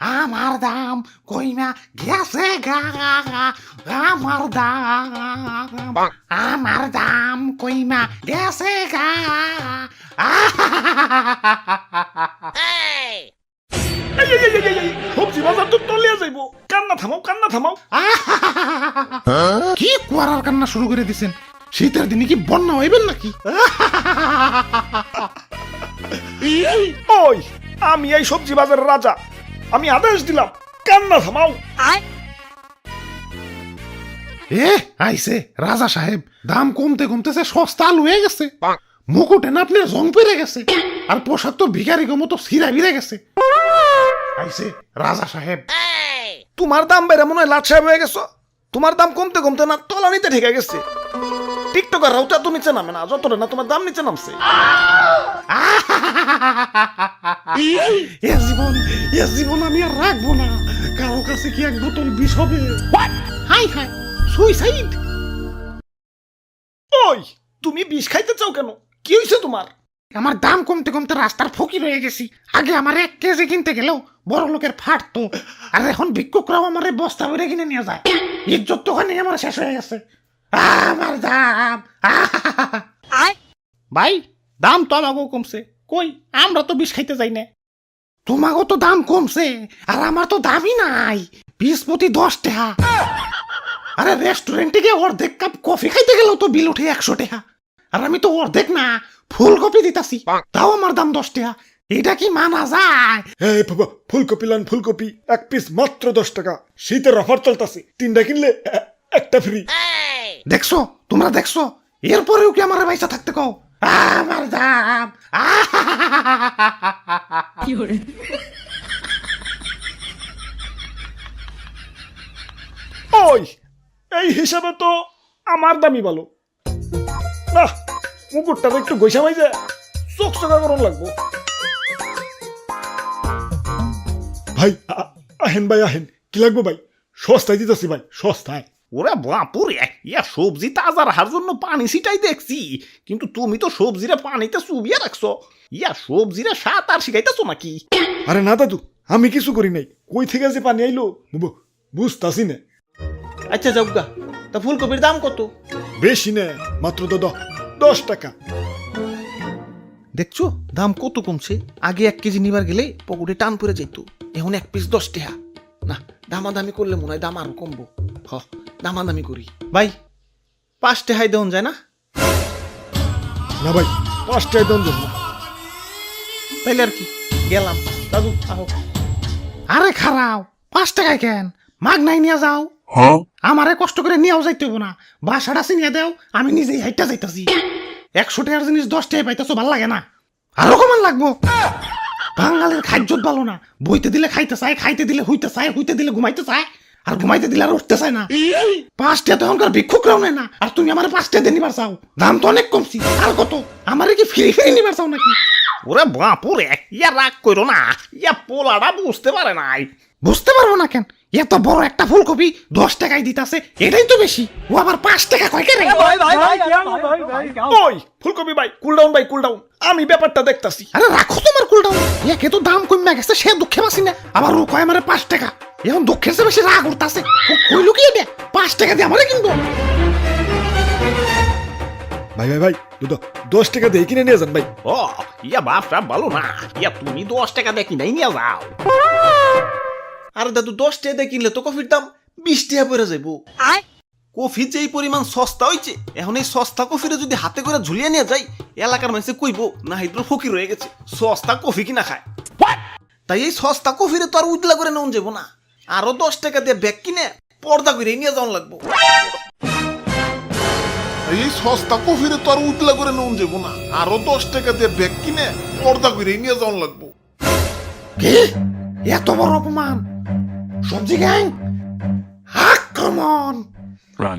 আমার দাম কইমা গেছে গা আমার দাম আমার দাম কইমা গেছে গা। সবজি বাজার তো তলিয়া যাইবো। কান্না থামাও কান্না থামাও। কি কুয়ারার কান্না শুরু করে দিছেন? শীতের দিনে কি বন্যা হইবেন নাকি? ওই আমি এই সবজি বাজারের রাজা। আমি আদেশ দিলাম কান্না থামাও। এ আইছে রাজা সাহেব দাম কমতে কমতেছে সস্তা আলু হয়ে গেছে। মুকুটে না আপনার জং পেরে গেছে। আর পোশাক তো ভিখারি মতো সিরা বিরে গেছে। আইছে রাজা সাহেব। তোমার দাম বেড়ে মনে হয় লাট সাহেব হয়ে গেছো? তোমার দাম কমতে কমতে না তলানিতে ঠেকে গেছে। টিকটকাররাও তো এত নিচে নামে না যতটা না তোমার দাম নিচে নামছে। এ জীবন এ জীবন আমি আর রাখব না। কারও কাছে কি এক বোতল বিষ হবে? হাই হাই সুইসাইড ওই তুমি বিষ খাইতে চাও কেন? কি হয়েছে তোমার? আমার দাম কমতে কমতে রাস্তার ফকির হয়ে গেছি। আগে আমার এক কেজি কিনতে গেলেও বড় লোকের ফাটতো আর এখন ভিক্ষুকরাও আমার এই বস্তা ভরে কিনে নিয়ে যায়। ইজ্জত তো ওখানে আমার শেষ হয়ে গেছে। আমার দাম। ভাই দাম তো আমাকেও কমছে। কই আমরা তো বিষ খাইতে যাই না। তোমাকেও তো দাম কমছে আর আমার তো দামই নাই। বিশ প্রতি দশ টাকা আরে রেস্টুরেন্টে গিয়ে অর্ধেক কাপ কফি খাইতে গেলেও তো বিল উঠে একশো টাকা আর আমি তো অর্ধেক না ফুলকপি দিতাছি তাও আমার দাম দশ টাকা এটা কি মানা যায়? এই বাবা ফুলকপি লান ফুলকপি। এক পিস মাত্র দশ টাকা। শীতের অফার চলতেছে। তিনটা কিনলে একটা ফ্রি দেখছ তোমরা দেখছ? এরপরেও কি আমার পয়সা থাকতে কও? আমার দাম ওই এই হিসাবে তো আমার দামই ভালো। না মুকুটটা তো একটু গৈসা মাইজে চোখ চোখা করুন লাগবো। ভাই আহেন ভাই আহেন কি লাগবো ভাই? সস্তায় দিতেছি ভাই সস্তায়। ওরে বাপুরে ইয়া সবজি তাজা রাখার জন্য পানি ছিটাই দেখছি। কিন্তু তুমি তো সবজিরে পানিতে চুবিয়ে রাখছো। ইয়া সবজিরে সাত আর শিখাইতেছো নাকি? আরে না দাদু আমি কিছু করি নাই। কই থেকে যে পানি আইলো? বু- বুঝতাছি না। আচ্ছা যাবগা তা ফুলকপির দাম কত? বেশি না মাত্র তো দশ টাকা। দেখছ দাম কত কমছে? আগে এক কেজি নিবার গেলে পকেটে টান পড়ে যেত এখন এক পিস দশ টাকা না দামাদামি করলে মনে হয় দাম আরও কমবো। হ। দামাদামি করি। ভাই পাঁচ টাকায় দেওয়া যায় না? না ভাই পাঁচটায় দন না। তাইলে আর কি? গেলাম। দাদু আহো। আরে খারাও পাঁচ টাকায় কেন? মাগ নাই নিয়ে যাও। আমারে কষ্ট করে নিয়েও যাইতে হইব না। বাসাটা চিনিয়ে দেও আমি নিজেই হাইটা যাইতাছি। একশো টাকার জিনিস দশ টাকায় পাইতেছো ভালো লাগে না। আরও কমান লাগবো। বাঙালির খাদ্যত ভালো না। বইতে দিলে খাইতে চায় খাইতে দিলে হইতে চায় হইতে দিলে ঘুমাইতে চায়। আর ঘুমাইতে দিলে আর উঠতে চায় না। পাঁচটা তো এখনকার ভিক্ষুকরাও নেয় না। আর তুমি আমার পাঁচটা দিয়ে নিবার চাও। দাম তো অনেক কমছি। আর কত? আমারে কি ফ্রি ফ্রি নিবার চাও নাকি? ওরে বাপুরে ইয়া রাগ করো না। ইয়া পোলাটা বুঝতে পারে নাই। বুঝতে পারব না কেন? এত বড় একটা ফুলকপি দশ টাকায় দিতাছে এটাই তো বেশি। ও আবার পাঁচ টাকা কয় কেন ওই ফুলকপি ভাই কুল ডাউন ভাই কুল ডাউন আমি ব্যাপারটা দেখতাছি। আরে রাখো তোমার কুলটাও একে তো দাম কমে গেছে সে দুঃখে বাসি না। আবার ও কয় আমারে পাঁচ টাকা। এখন দুঃখের চেয়ে বেশি রাগ উঠতাছে। ও কইলো কি এটা পাঁচ টাকা দিয়ে আমারে কিনবো। ভাই ভাই ভাই দুটো দশ টাকা দিয়ে কিনে নিয়ে যান ভাই। ও ইয়া বাপটা ভালো না। ইয়া তুমি দশ টাকা দিয়ে কিনাই নিয়ে যাও। আর দাদু দশ টাকা দিয়ে কিনলে তো কফির দাম বিশ টাকা পড়ে যাইবো। কফি যে এই পরিমাণ সস্তা হইছে এখন এই সস্তা কফিরে যদি হাতে করে ঝুলিয়ে নিয়ে যাই এলাকার মানুষে কইবো না হাইদ্র ফকির হয়ে গেছে সস্তা কফি কিনা খায়। তাই এই সস্তা কফিরে তো আর উজলা করে নেওয়া যাব না। আরও দশ টাকা দিয়ে ব্যাগ কিনে পর্দা করে নিয়ে যাওয়া লাগবো। এই সস্তা কফিরে তো আর উতলা করে নুন যাব না। আরও দশ টাকা দিয়ে ব্যাগ কিনে পর্দা করে নিয়ে যাওয়া লাগবো। কি? এত বড় অপমান? সবজি গ্যাং? আক্রমণ! Run.